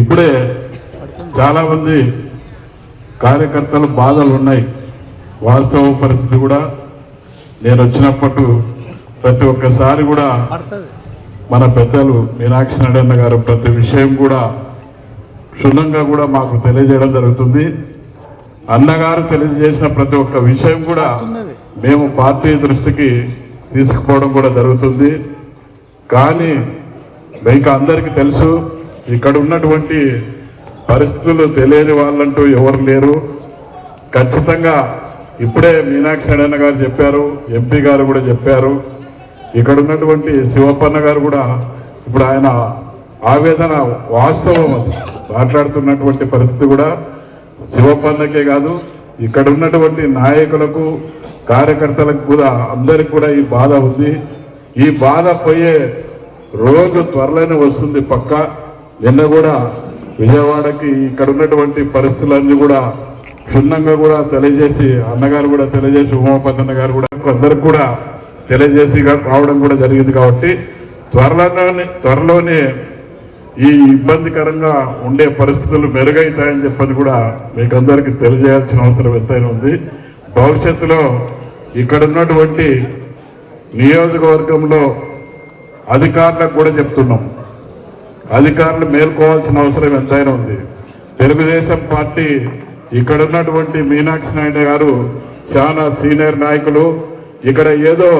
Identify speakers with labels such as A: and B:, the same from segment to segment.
A: ఇప్పుడే చాలామంది కార్యకర్తలు బాధలు ఉన్నాయి వాస్తవ పరిస్థితి కూడా నేను వచ్చినప్పుడు ప్రతి ఒక్కసారి కూడా మన పెద్దలు మీనాక్షి నారాయణ గారు ప్రతి విషయం కూడా క్షుణ్ణంగా కూడా మాకు తెలియజేయడం జరుగుతుంది. అన్నగారు తెలియజేసిన ప్రతి ఒక్క విషయం కూడా మేము పార్టీ దృష్టికి తీసుకుపోవడం కూడా జరుగుతుంది. కానీ మీకు అందరికీ తెలుసు ఇక్కడ ఉన్నటువంటి పరిస్థితులు తెలియని వాళ్ళంటూ ఎవరు లేరు. ఖచ్చితంగా ఇప్పుడే మీనాక్షి నారాయణ గారు చెప్పారు ఎంపీ గారు కూడా చెప్పారు. ఇక్కడ ఉన్నటువంటి శివప్పన్న గారు కూడా ఇప్పుడు ఆయన ఆవేదన వాస్తవం అది. మాట్లాడుతున్నటువంటి పరిస్థితి కూడా శివప్పన్నకే కాదు ఇక్కడ ఉన్నటువంటి నాయకులకు కార్యకర్తలకు కూడా అందరికి కూడా ఈ బాధ ఉంది. ఈ బాధ పోయే రోజు త్వరలోనే వస్తుంది పక్కా. నిన్న కూడా విజయవాడకి ఇక్కడ ఉన్నటువంటి పరిస్థితులన్నీ కూడా క్షుణ్ణంగా కూడా తెలియజేసి అన్నగారు కూడా తెలియజేసి ఉమాపతి గారు కూడా అందరికి కూడా తెలియజేసి రావడం కూడా జరిగింది కాబట్టి త్వరలోనే త్వరలోనే ఈ ఇబ్బందికరంగా ఉండే పరిస్థితులు మెరుగైతాయని చెప్పని కూడా మీకు అందరికీ తెలియజేయాల్సిన అవసరం ఎంతైనా ఉంది. భవిష్యత్తులో ఇక్కడ ఉన్నటువంటి నియోజకవర్గంలో అధికారులకు కూడా చెప్తున్నాం. అధికారులు మేల్కోవాల్సిన అవసరం ఎంతైనా ఉంది. తెలుగుదేశం పార్టీ ఇక్కడ ఉన్నటువంటి మీనాక్షి నాయుడు గారు చాలా సీనియర్ నాయకులు. ఇక్కడ ఏదో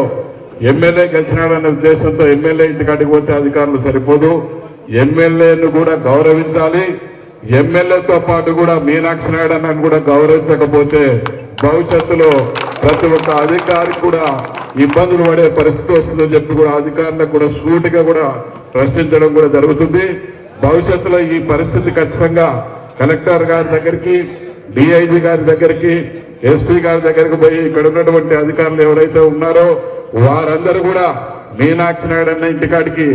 A: ఎమ్మెల్యే గెలిచినాడనే ఉద్దేశంతో ఎమ్మెల్యే ఇంటికాడికి పోతే అధికారులు సరిపోదు. ఎమ్మెల్యేను కూడా గౌరవించాలి. ఎమ్మెల్యేతో పాటు కూడా మీనాక్షి నాయుడు అన్నను కూడా గౌరవించకపోతే భవిష్యత్తులో ప్రతి ఒక్క అధికారికి కూడా ఇబ్బందులు పడే పరిస్థితి వస్తుందని చెప్పి కూడా అధికారులకు కూడా సూటిగా కూడా ప్రశ్నించడం కూడా జరుగుతుంది. భవిష్యత్తులో ఈ పరిస్థితి ఖచ్చితంగా కలెక్టర్ గారి దగ్గరికి డిఐజీ గారి దగ్గరికి ఎస్పీ గారి దగ్గరికి పోయి ఇక్కడ ఉన్నటువంటి అధికారులు ఎవరైతే ఉన్నారో వారందరూ కూడా మీనాక్షి నాయుడు అన్న ఇంటికాడికి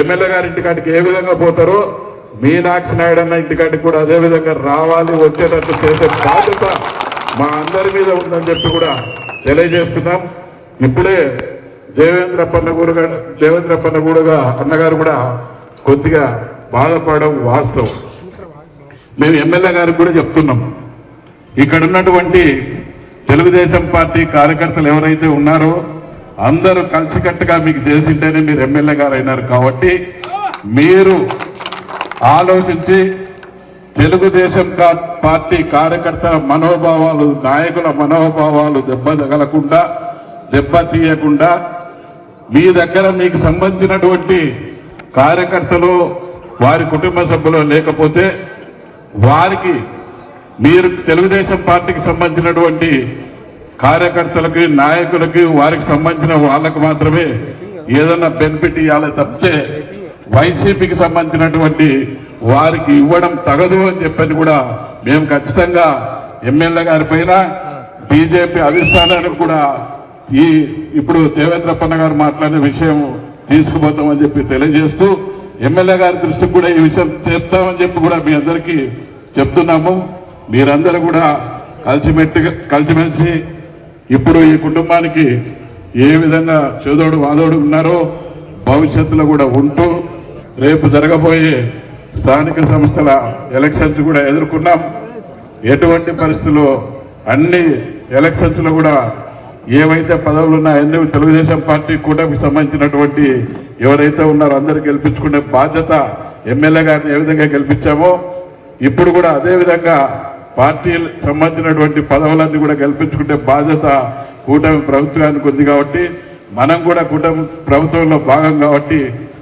A: ఎమ్మెల్యే గారి ఇంటికాడికి ఏ విధంగా పోతారో మీనాక్షి నాయుడు అన్న ఇంటికాడికి కూడా అదే విధంగా రావాలి వచ్చేటట్టు చేసే బాధ్యత మా అందరి మీద ఉందని చెప్పి కూడా తెలియజేస్తున్నాం. ఇప్పుడే దేవేంద్ర పన్నగూరు గారు- దేవేంద్ర పన్నగూడగా అన్నగారు కూడా కొద్దిగా బాధపడడం వాస్తవం. మేము ఎమ్మెల్యే గారికి కూడా చెప్తున్నాం. ఇక్కడ ఉన్నటువంటి తెలుగుదేశం పార్టీ కార్యకర్తలు ఎవరైతే ఉన్నారో అందరూ కలిసికట్టుగా మీకు చేసింటేనే మీరు ఎమ్మెల్యే గారు అయినారు కాబట్టి మీరు ఆలోచించి తెలుగుదేశం పార్టీ కార్యకర్తల మనోభావాలు నాయకుల మనోభావాలు దెబ్బ తగలకుండా దెబ్బ తీయకుండా మీ దగ్గర మీకు సంబంధించినటువంటి కార్యకర్తలు వారి కుటుంబ సభ్యులు లేకపోతే వారికి మీరు తెలుగుదేశం పార్టీకి సంబంధించినటువంటి కార్యకర్తలకి నాయకులకి వారికి సంబంధించిన వాళ్ళకు మాత్రమే ఏదన్నా బెనిఫిట్ ఇవ్వాలి తప్పితే వైసీపీకి సంబంధించినటువంటి వారికి ఇవ్వడం తగదు అని చెప్పని కూడా మేము ఖచ్చితంగా ఎమ్మెల్యే గారి పైన బీజేపీ అధిష్టానానికి కూడా ఈ ఇప్పుడు దేవేంద్ర పన్న గారు మాట్లాడిన విషయం తీసుకుపోతామని చెప్పి తెలియజేస్తూ ఎమ్మెల్యే గారి దృష్టికి కూడా ఈ విషయం చెప్తామని చెప్పి కూడా మీ అందరికీ చెప్తున్నాము. మీరందరూ కూడా కలిసిమెట్టుగా కలిసిమెలిసి ఇప్పుడు ఈ కుటుంబానికి ఏ విధంగా చేదోడు వాదోడు ఉన్నారో భవిష్యత్తులో కూడా ఉంటూ రేపు జరగబోయే స్థానిక సంస్థల ఎలక్షన్స్ కూడా ఎదుర్కొన్నాం. ఎటువంటి పరిస్థితుల్లో అన్ని ఎలక్షన్స్లో కూడా ఏవైతే పదవులు ఉన్నాయో అన్ని తెలుగుదేశం పార్టీ కూటమికి సంబంధించినటువంటి ఎవరైతే ఉన్నారో అందరు గెలిపించుకునే బాధ్యత ఎమ్మెల్యే గారిని ఏ విధంగా గెలిపించామో ఇప్పుడు కూడా అదేవిధంగా పార్టీ సంబంధించినటువంటి పదవులన్నీ కూడా గెలిపించుకునే బాధ్యత కూటమి ప్రభుత్వానికి ఉంది కాబట్టి మనం కూడా కూటమి ప్రభుత్వంలో భాగం కాబట్టి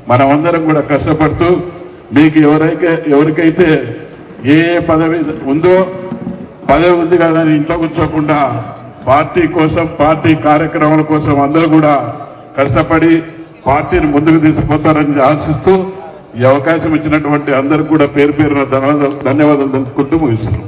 A: మనమందరం కూడా కష్టపడుతూ మీకు ఎవరైతే ఎవరికైతే ఏ ఏ పదవి ఉందో పదవి ఉంది కదా అని ఇంట్లో కూర్చోకుండా పార్టీ కోసం పార్టీ కార్యక్రమాల కోసం అందరూ కూడా కష్టపడి పార్టీని ముందుకు తీసుకుపోతారని ఆశిస్తూ ఈ అవకాశం ఇచ్చినటువంటి అందరికి కూడా పేరు పేరున ధన్యవాదాలు ధన్యవాదాలు తెలుపుకుంటూ ముగిస్తున్నాం.